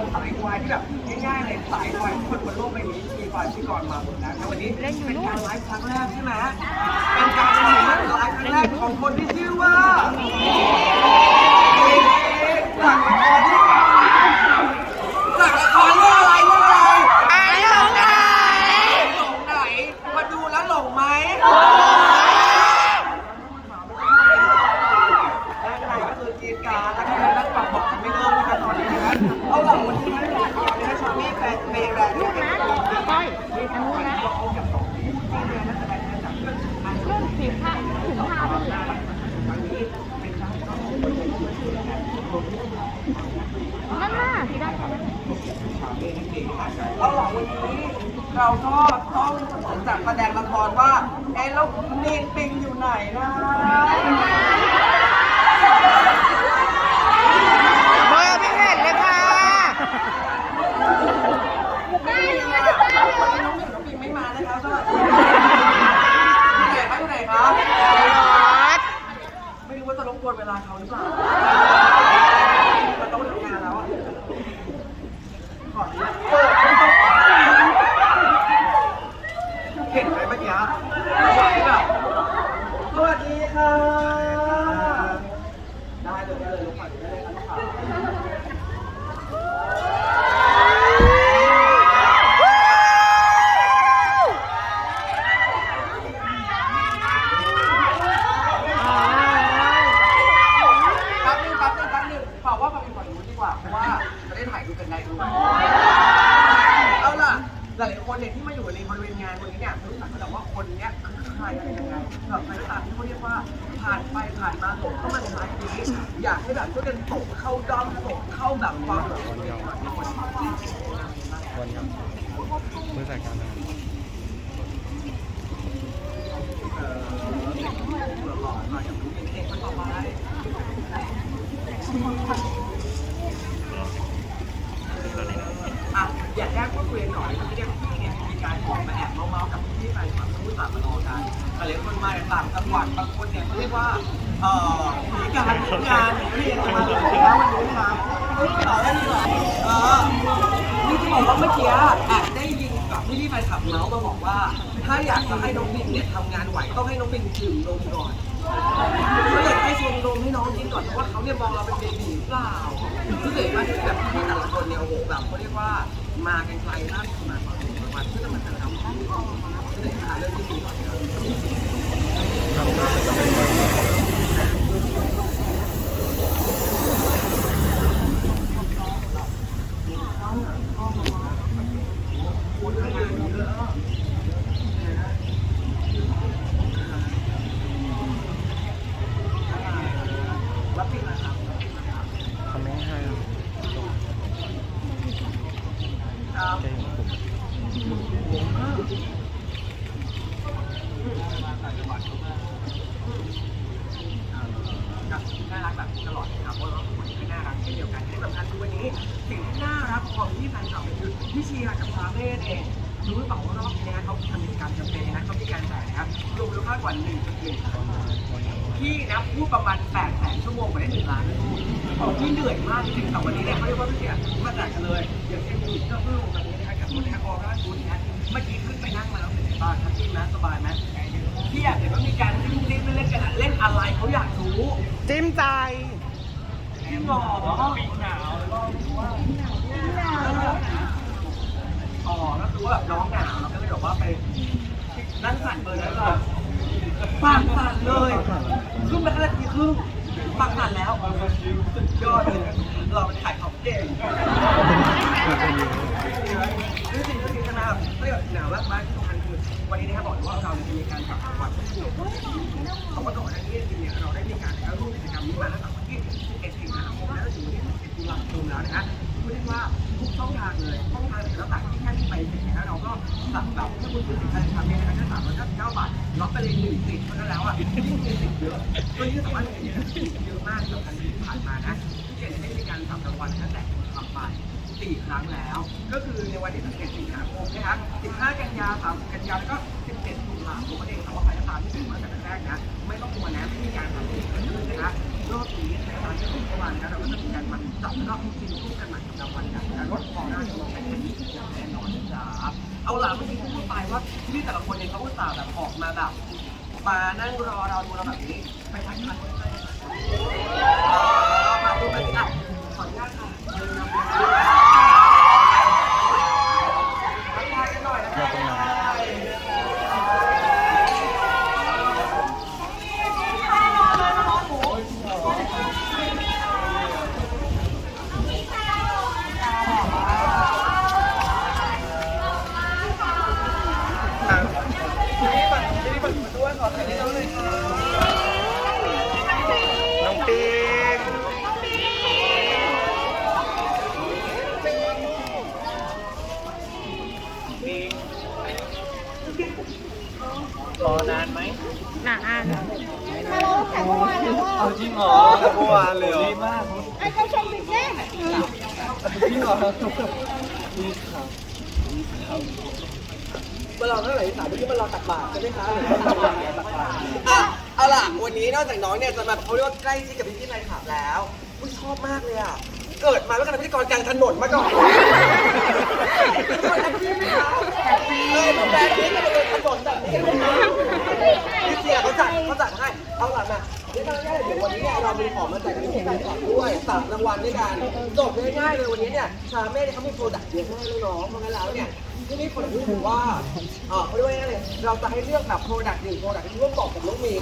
รสายวายที่แบบง่ายๆเลยสายวายทุกคนบนโลกใบนี้มีควายพิธีกรมาหมดแล้วแต่วันนี้เป็นการไลฟ์ครั้งแรกใช่ไหมเป็นการไลฟ์ครั้งแรกของคนที่ชื่อว่าจากละครที่จากละครเรื่องอะไรเรื่องอะไร ไอ้หลงไหน หลงไหน มาดูแล้วหลงไหมด้านในก็คือกีดการแล้วก็เป็นนักปรับบอกกันไม่เลิกนะคะตอนนี้นะเอาหลังวันนี้นะตอนนี้ชมมี่แฟนเมย์แบรนด์ที่เป็น ก้อยอั นะเรื่องสีผ้าถุงผ้าด้วยนั่นน่ะสีดำเอาหลังวันนี้เราก็ต้องจัดแสดงละครว่าเอ๊ะแล้วนีปิงอยู่ไหนนะ เบอร์ไม่เห็นเลยค่ะ นี่ไงวันนี้น้องหนึ่งน้องปิงไม่มานะคะสวัสดีอยู่ไหนคะอยู่ไหนคะ รถ ไม่รู้ว่าจะรบกวนเวลาเขาหรือเปล่ามันต้องทำงานแล้วอะขออนุญาตเปิดเห็นไหมเมื่อกี้แบบสวัสดีค่ะ ได้เลยได้เลยลูกขอได้เลยครับแป๊บนึงแป๊บนึงแป๊บนึงฝากว่ามาเป็นฝั่งนู้นดีกว่า เพราะว่าจะได้ถ่ายรูปกันได้ด้วย เอาล่ะ หลายๆคนเนี่ยที่มาอยู่ในบริเวณงานวันนี้เนี่ยรู้จักแต่ว่าคนเนี้ยคือใครอะไรยังไงแบบใครก็ตามที่เขาเรียกว่าผ่านไปผ่านมาหลงเข้ามาในไลฟ์นี้อยากให้แบบช่วยกันตกเข้าด้อมตกเข้าแบบความหลงคนเดียวคนนครับริษัทการงานเอ่อหล่อน่อยางรู้เป็นเด็กคนต่อไปอะอยากแยกพูดคุยหน่อยที่เรีย มารออกมาแอบเมาๆกับพี่แฟนคลับผู้ต่างมารอกันแต่เล็กคนมาจากต่างจังหวัดบางคนเนี่ยเขาเรียกว่าเอ่อมีการทำงานเรียนมาเลยนะวันนี้นะครับต่อได้ดีกว่าเออนี่ที่บอกว่าเมื่อกี้แอบได้ยินกับที่พี่แฟนคลับเมาส์มาบอกว่า ถ้าอยากจะให้น้องบินเนี่ยทำงานไหวต้องให้น้องบินดื่มนมก่อนเขาอยากให้ชวนนมให้น้องกินก่อนเพราะว่าเขาเนี่ยมองเราเป็นเบบีหรือเปล่าคือเห็นว่าที่แบบพี่แต่ละคนเนี่ยโอ้โหแบบเขาเรียกว่ามากันไกลมากขนาดม மற்ற மற்ற சம்பவம் அளவு ของที่แฟนคลับคือพี่เชียร์กับซาเล่เองรู้หรือเปล่าว่ารอบนี้นะเขาทำกิจกรรมแคมเปญนนะเขามีการแจกนะครับรวมมูลค่ากว่า1.1พี่นะพูดประมาณ8แสนชั่วโมงไปได้1ล้านนะทุกคนพี่เหนื่อยมากจริงๆแต่วันนี้เนี่ยเขาเรียกว่าพี่เชียร์มาแจกกันเลย อย่างเช่นมีก็เพิ่งลงมานี้นะครับกับคนแอคออร่าคุณนะเมื่อกี้ขึ้นไปนั่งมาแล้วเป็นไงบ้างครับพี่นะสบายไหมพี่อยากเห็นว่ามีการจิ้มจิ้มเล่นกันเล่นอะไรเขาอยากรู้จิ้มใจพี่หมอปีหนาวก็ว่า อ๋อก็คือว่าแบบน้องหนาวแล้วก็เลยแบบว่าไปนั่งสั่นเบอร์นั้นก่อนปากสั่นเลยรึ่งไปแค่นาทีครึ่งปากสั่นแล้วสุดยอดเลยเราเป็นขายของเก่งนี่สิ่งที่ชนะก็แบบหนาวมากมากที่สำคัญคือวันนี้นะครับบอกว่าเราจะมีการปรับรางวัลที่สนุกเขาก็ก่อนหน้านี้จริงเนี่ยเราได้มีการเข้าร่วมกิจกรรมนี้มาตั้งแต่วันที่11สิงหาคมแล้วถึงวันที่11ตุลาคมแล้วนะฮะ พูดได้ว่าทุกช่องทางเลยช่องทางไหนก็ต่างที่แค่ที่ไปถึงนะเราก็สั่งแบบถ้าคุณซื้อสินค้าทำเนี่ยนะครับแค่สามร้อยเก้าสิบเก้าบาทล็อกไปเลยหนึ่งสิบเท่านั้นแล้วอะยิ่งมีสิทธิ์เยอะตัวนี้สามารถเห็นเนี่ยเยอะมากสำคัญที่ผ่านมานะที่เจ็ดได้มีการจับรางวัลตั้งแต่ทำไปสี่ครั้งแล้ว ก็คือในวันที่11สิงหาคมนะครับ15 กันยา30กันยาแล้วก็ 17ตุลาคมนั่นเองแต่ว่าใครก็ตามที่ถึงมาแต่แรกนะ ไม่ต้องกลัวนะไม่มีการทำที่เกิดขึ้นนะครับรอบนี้ในตอนที่ผมเข้ามาวันนะเราก็จะมีการ จับแล้วก็กินคู่กันใหม่กับรางวัลกันนะลดความน่าจะมาเป็นอย่างแน่นอนนะจ๊ะเอาล่ะเมื่อกี้พูดไปว่าที่แต่ละคนเนี่ยเขาอุตส่าห์แบบออกมาแบบมานั่งรอเราดูเราแบบนี้ไปทักทายคนใกล้มาดูกันอะขออนุญาตค่ะทักทายกันหน่อยนะคะ น้องปิง รอนานไหมหนาอ่านเอาจริงเหรอเมื่อวานเลยเหรอดีมากไอ้เจ้าชมปิดแน่จริงเหรอดีครับเมื่อเราเท่าไหร่ที่สามเมื่อกี้มันรอตักบาตรใช่ไหมคะหรือว่าตักบาตรตักบาตรอะเอาล่ะวันนี้นอกจากน้องเนี่ยจะแบบเขาเรียกว่าใกล้ชิดกับพี่พี่นายขับแล้วอุ้ยชอบมากเลยอะ เกิดมาแล้วก็เป็นพิธีกรกลางถนนมาก่อนแฮปปี้ไหมคะเออแบบแบบนี้จะเป็นถนนแบบนี้เลยนะพี่เสียเขาจัดเขาจัดให้เอาหล่ะมาเดี๋ยวง่ายๆเดี๋ยววันนี้เนี่ยเรามีของมาแจกพี่พี่นายขับด้วยสามรางวัลด้วยกันจบง่ายๆเลยวันนี้เนี่ยชาเม่เนี่ยเขามีโปรดักต์เยอะมากเลยน้องเพราะงั้นแล้วเนี่ยที่นี่ผลรู้สึกว่าเออเขาเรียกว่าอะไงเราจะให้เลือกแบบโปรดักต์หนึ่งโปรดักต์ที่ร่วมบอกกับน้องเมย์